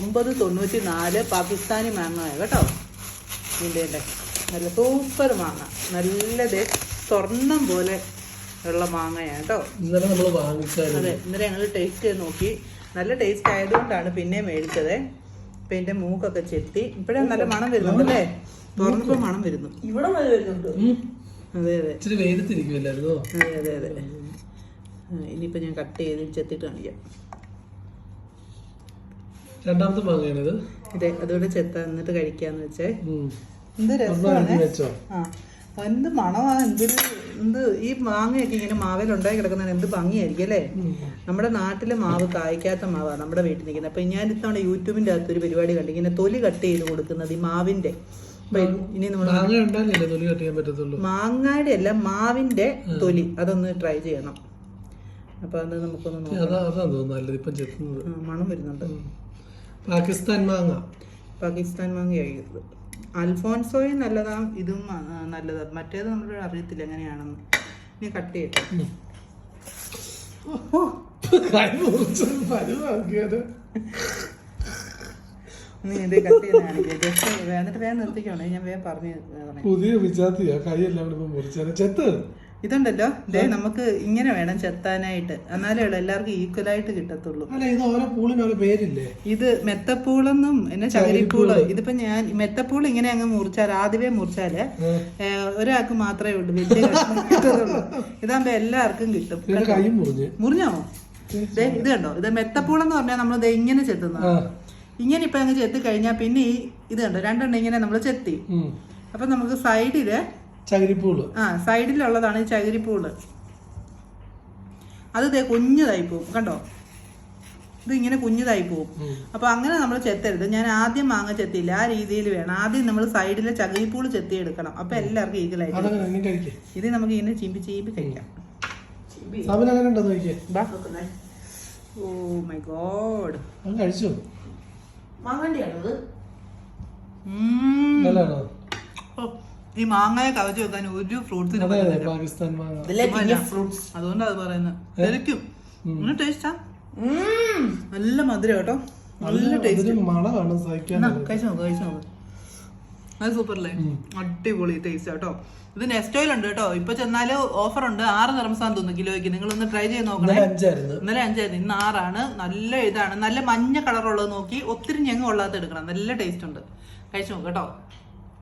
ഒമ്പത് തൊണ്ണൂറ്റി നാല് പാകിസ്ഥാനി മാങ്ങയാണ് കേട്ടോ? ഇതിന്റെ നല്ല സൂപ്പർ മാങ്ങ. നല്ലത് ദേ സ്വർണം പോലെ ഉള്ള മാങ്ങയാണ് കേട്ടോ. ഇന്നലെ നമ്മൾ വാങ്ങിച്ചത് അതെ ഇന്നലെ ഞങ്ങൾ ടേസ്റ്റ് ചെയ്ത് നോക്കി. നല്ല ടേസ്റ്റ് ആയതുകൊണ്ടാണ് പിന്നെ മേടിച്ചത്. ഇപ്പൊ എന്റെ മൂക്കൊക്കെ ചെത്തി. ഇപ്പഴേ നല്ല മണം വരുന്നുണ്ട് അല്ലേ തുറന്നപ്പോ മണം വരുന്നു. ഇവിടെ മഴ വരുന്നുണ്ട്? അതെ അതെ. ഇച്ചിരി വെയിലത്തിരിക്കുമല്ലായിരുന്നോ അതെ അതെ അതെ. ഇനിയിപ്പോൾ ഇനിയിപ്പോ ഞാൻ കട്ട് ചെയ്ത് ചെത്തിട്ട് കാണിക്കാം. രണ്ടാമത്തെ മാങ്ങയാണിത് അതെ അതുകൊണ്ട് ചെത്ത എന്നിട്ട് കഴിക്കാന്ന് വെച്ചേ. എന്ത് രസമാണ്. എടുത്ത് വെച്ചോ. ആ എന്ത് മണമാ എന്തൊരു എന്ത് ഈ മാങ്ങയൊക്കെ ഇങ്ങനെ മാവേൽ ഉണ്ടായി കിടക്കുന്നതിന് എന്ത് ഭംഗിയായിരിക്കും അല്ലേ? നമ്മുടെ നാട്ടിലെ മാവ് കായ്ക്കാത്ത മാവാണ് നമ്മുടെ വീട്ടിൽ നിൽക്കുന്നത്. അപ്പം ഞാൻ ഇത്തവണ യൂട്യൂബിന്റെ അകത്തൊരു പരിപാടി കണ്ടു ഇങ്ങനെ തൊലി കട്ട് ചെയ്ത് കൊടുക്കുന്നത് ഈ മാവിന്റെ ഇനി നമ്മൾ മാങ്ങയുടെ അല്ല മാവിന്റെ തൊലി. അതൊന്ന് ട്രൈ ചെയ്യണം. അപ്പം അത് നമുക്കൊന്ന് നോക്കാം. മണം വരുന്നുണ്ട്. പാകിസ്ഥാൻ മാങ്ങ. പാകിസ്ഥാൻ മാങ്ങയായത് അൽഫോൺസോയും നല്ലതാ ഇതും നല്ലതാ. മറ്റേത് നമ്മൾ അറിയത്തില്ല എങ്ങനെയാണെന്ന്. ഇനി കട്ട് ചെയ്യട്ടെ. നീ ഇത് കട്ട് ചെയ്ത് കാണിക്കുക ജസ്റ്റ് എന്നിട്ട് വേഗം നിർത്തിക്കണേ. ഞാൻ വേഗം പറഞ്ഞു പുതിയ വിജാത്തിയാ കൈ എല്ലാം ചെത്ത്. ഇതുണ്ടല്ലോ. ഇതേ നമുക്ക് ഇങ്ങനെ വേണം ചെത്താനായിട്ട്. എന്നാലേ ഉള്ളൂ എല്ലാവർക്കും ഈക്വൽ ആയിട്ട് കിട്ടത്തുള്ളൂ. അല്ല ഇത് ഓരോ പൂളിന് ഓരോ പേരില്ലേ? ഇത് മെത്തപ്പൂളെന്നും എന്നെ ചകിരിപ്പൂൾ. ഇതിപ്പോ ഞാൻ മെത്തപ്പൂൾ ഇങ്ങനെ അങ്ങ് മുറിച്ചാൽ ആദ്യമേ മുറിച്ചാൽ. ഒരാൾക്ക് മാത്രമേ ഉള്ളൂ വലിയ കിട്ടത്തുള്ളൂ. ഇതാകുമ്പോ എല്ലാവർക്കും കിട്ടും. മുറിഞ്ഞ്. ഇത് കണ്ടോ? ഇത് മെത്തപ്പൂളെന്ന് പറഞ്ഞാൽ നമ്മൾ ഇത് ഇങ്ങനെ ചെത്തുന്ന ഇങ്ങനെ ഇപ്പൊ അങ്ങ് ചെത്തി കഴിഞ്ഞാൽ പിന്നെ ഈ ഇത് കണ്ടോ? രണ്ടെണ്ണം ഇങ്ങനെ നമ്മൾ ചെത്തി. അപ്പൊ നമുക്ക് സൈഡിൽ ചകിരിപ്പൂൾ ആ സൈഡിലുള്ളതാണ് ഈ ചകിരിപ്പൂൾ അത് ഇതേ കുഞ്ഞതായി പോവും കണ്ടോ? ഇത് ഇങ്ങനെ കുഞ്ഞതായി പോവും. അപ്പോൾ അപ്പൊ അങ്ങനെ നമ്മൾ ചെത്തരുത്. ഞാൻ ആദ്യം മാങ്ങ ചെത്തിയില്ല. ആ രീതിയിൽ വേണം. ആദ്യം നമ്മൾ സൈഡിലെ ചകിരിപ്പൂൾ ചെത്തി എടുക്കണം. അപ്പൊ എല്ലാവർക്കും ഈഗലായി ഇത് നമുക്ക് ഇങ്ങനെ ചീമ്പി ചീമ്പി കഴിക്കാം. സാബിന് അങ്ങനെ ഉണ്ടോ നോക്കിയേ ബാ ഓ മൈ ഗോഡ്. കഴിച്ചു? മാങ്ങണ്ടിയാണോ ഈ മാങ്ങയെ കവച്ചു വെക്കാൻ ഒരു ഫ്രൂട്ട്സിന് പാകിസ്ഥാൻ മാങ്ങ. അതുകൊണ്ടാ അത് പറയുന്നത്. ശരിക്കും ടേസ്റ്റാ നല്ല മധുര കേട്ടോ. നല്ല ടേസ്റ്റ് മണമാണ് കഴിച്ചു നോക്ക് കഴിച്ചു നോക്ക്. അത് സൂപ്പർ അല്ലേ അടിപൊളി ടേസ്റ്റ് കേട്ടോ. ഇത് നെക്സ്റ്റ് ഓയിൽ ഉണ്ട് കേട്ടോ. ഇപ്പൊ ചെന്നാൽ ഓഫർ ഉണ്ട്. ആറ് നിർമ്മസാന്ന് തോന്നുന്നു കിലോയ്ക്ക്. നിങ്ങൾ ഒന്ന് ട്രൈ ചെയ്ത് നോക്കണേ. ഇന്നലെ അഞ്ചായിരുന്നു. ഇന്നലെ അഞ്ചായിരുന്നു. ഇന്ന് ആറാണ്. നല്ല ഇതാണ്. നല്ല മഞ്ഞ കളറുള്ളത് നോക്കി ഒത്തിരി ഞങ്ങ കൊള്ളാത്ത എടുക്കണം. നല്ല ടേസ്റ്റ് ഉണ്ട്. കഴിച്ചു നോക്ക് കേട്ടോ.